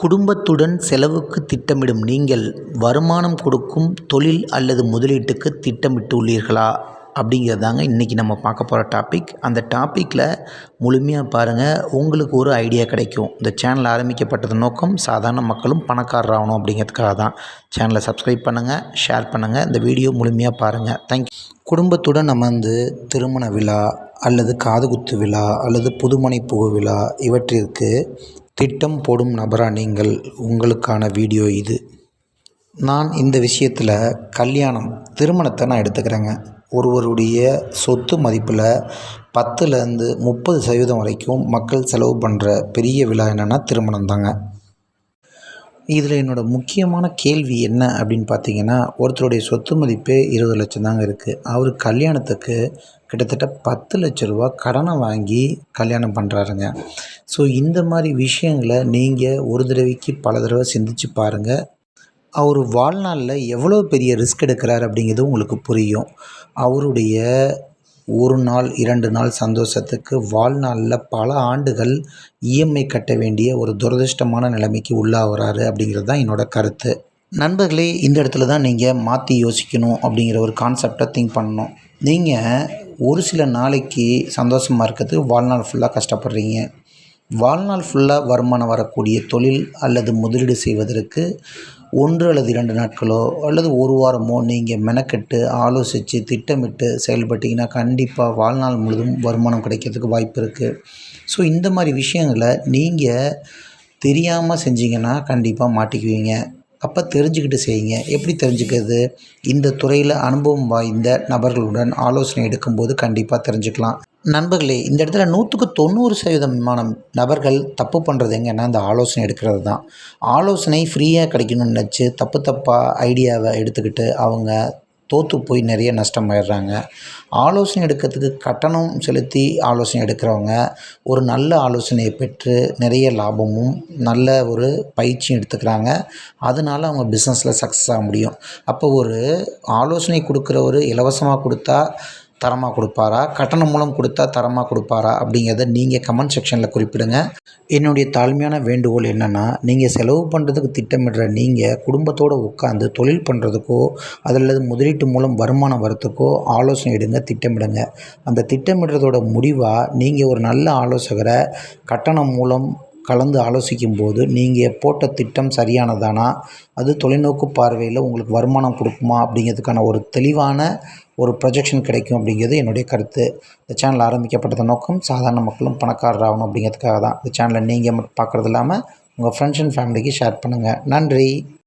குடும்பத்துடன் செலவுக்கு திட்டமிடும் நீங்கள் வருமானம் கொடுக்கும் தொழில் அல்லது முதலீட்டுக்கு திட்டமிட்டுள்ளீர்களா? அப்படிங்கிறது தாங்க இன்றைக்கி நம்ம பார்க்க போகிற டாபிக் அந்த டாப்பிக்கில் முழுமையாக பாருங்கள் உங்களுக்கு ஒரு ஐடியா கிடைக்கும். இந்த சேனல் ஆரம்பிக்கப்பட்டது நோக்கம் சாதாரண மக்களும் பணக்காரர் ஆகணும் அப்படிங்கிறதுக்காக தான். சேனலை சப்ஸ்கிரைப் பண்ணுங்கள் ஷேர் பண்ணுங்கள் இந்த வீடியோ முழுமையாக பாருங்கள் தேங்க்யூ குடும்பத்துடன் அமர்ந்து திருமண விழா அல்லது காதுகுத்து விழா அல்லது புதுமனை புகு விழா இவற்றிற்கு திட்டம் போடும் நபராக நீங்கள் உங்களுக்கான வீடியோ இது. நான் இந்த விஷயத்தில் கல்யாணம் திருமணத்தை நான் எடுத்துக்கிறேங்க. ஒருவருடைய சொத்து மதிப்பில் பத்துலேருந்து முப்பது சதவீதம் வரைக்கும் மக்கள் செலவு பண்ணுற பெரிய விழா என்னென்னா திருமணம் தாங்க இதில் என்னோடய முக்கியமான கேள்வி என்ன அப்படின்னு பார்த்தீங்கன்னா ஒருத்தருடைய சொத்து மதிப்பே இருபது லட்சம் தாங்க இருக்குது அவர் கல்யாணத்துக்கு கிட்டத்தட்ட பத்து லட்ச ரூபா கடனை வாங்கி கல்யாணம் பண்ணுறாருங்க ஸோ இந்த மாதிரி விஷயங்களை நீங்கள் ஒரு தடவைக்கு பல தடவை சிந்திச்சு பாருங்கள் அவர் வாழ்நாளில் எவ்வளோ பெரிய ரிஸ்க் எடுக்கிறார் அப்படிங்கிறது உங்களுக்கு புரியும். அவருடைய ஒரு நாள் இரண்டு நாள் சந்தோஷத்துக்கு வாழ்நாளில் பல ஆண்டுகள் இஎம்ஐ கட்ட வேண்டிய ஒரு துரதிர்ஷ்டமான நிலைமைக்கு உள்ளாகிறாரு அப்படிங்கிறது தான் என்னோடய கருத்து. நண்பர்களே இந்த இடத்துல தான் நீங்கள் மாற்றி யோசிக்கணும் அப்படிங்கிற ஒரு கான்செப்டை திங்க் பண்ணணும். நீங்கள் ஒரு சில நாளைக்கு சந்தோஷமாக இருக்கிறதுக்கு வாழ்நாள் ஃபுல்லாக கஷ்டப்படுறீங்க. வாழ்நாள் ஃபுல்லாக வருமானம் வரக்கூடிய தொழில் அல்லது முதலீடு செய்வதற்கு ஒன்று அல்லது இரண்டு நாட்களோ அல்லது ஒரு வாரமோ நீங்கள் மெனக்கெட்டு ஆலோசித்து திட்டமிட்டு செயல்பட்டிங்கன்னா கண்டிப்பாக வாழ்நாள் முழுதும் வருமானம் கிடைக்கிறதுக்கு வாய்ப்பு இருக்குது ஸோ இந்த மாதிரி விஷயங்களை நீங்கள் தெரியாமல் செஞ்சிங்கன்னா கண்டிப்பாக மாட்டிக்குவீங்க. அப்போ தெரிஞ்சுக்கிட்டு செய்யுங்க. எப்படி தெரிஞ்சுக்கிறது? இந்த துறையில் அனுபவம் வாய்ந்த நபர்களுடன் ஆலோசனை எடுக்கும்போது கண்டிப்பாக தெரிஞ்சுக்கலாம். நண்பர்களே இந்த இடத்துல நூற்றுக்கு தொண்ணூறு சதவீதமான நபர்கள் தப்பு பண்ணுறது எங்கன்னா இந்த ஆலோசனை எடுக்கிறது தான். ஆலோசனை ஃப்ரீயாக கிடைக்கணும்னு நினச்சி தப்பு தப்பாக ஐடியாவை எடுத்துக்கிட்டு அவங்க தோற்று போய் நிறைய நஷ்டமாயிடுறாங்க. ஆலோசனை எடுக்கிறதுக்கு கட்டணம் செலுத்தி ஆலோசனை எடுக்கிறவங்க ஒரு நல்ல ஆலோசனையை பெற்று நிறைய லாபமும் நல்ல ஒரு பயிற்சியும் எடுத்துக்கிறாங்க. அதனால் அவங்க பிஸ்னஸில் சக்ஸஸ் ஆக முடியும். அப்போ ஒரு ஆலோசனை கொடுக்குற ஒரு இலவசமாக கொடுத்தா தரமாக கொடுப்பாரா? கட்டணம் மூலம் கொடுத்தா தரமாக கொடுப்பாரா? அப்படிங்கிறத நீங்கள் கமெண்ட் செக்ஷனில் குறிப்பிடுங்க. என்னுடைய தாழ்மையான வேண்டுகோள் என்னென்னா நீங்கள் செலவு பண்ணுறதுக்கு திட்டமிடுற நீங்கள் குடும்பத்தோடு உட்காந்து தொழில் பண்ணுறதுக்கோ அல்லது முதலீட்டு மூலம் வருமானம் வரத்துக்கோ ஆலோசனை எடுங்க திட்டமிடுங்க. அந்த திட்டமிடுறதோட முடிவாக நீங்கள் ஒரு நல்ல ஆலோசகரை கட்டணம் மூலம் கலந்து ஆலோசிக்கும் போது நீங்கள் போட்ட திட்டம் சரியானதானா? அது தொலைநோக்கு பார்வையில் உங்களுக்கு வருமானம் கொடுக்குமா? அப்படிங்கிறதுக்கான ஒரு தெளிவான ஒரு ப்ரொஜெக்ஷன் கிடைக்கும் அப்படிங்கிறது என்னுடைய கருத்து. இந்த சேனல் ஆரம்பிக்கப்பட்டது நோக்கம் சாதாரண மக்களும் பணக்காரர் ஆகணும் அப்படிங்கிறதுக்காக தான். இந்த சேனலை நீங்கள் மட்டும் பார்க்குறது இல்லாமல் உங்கள் ஃப்ரெண்ட்ஸ் அண்ட் ஃபேமிலிக்கு ஷேர் பண்ணுங்கள் நன்றி.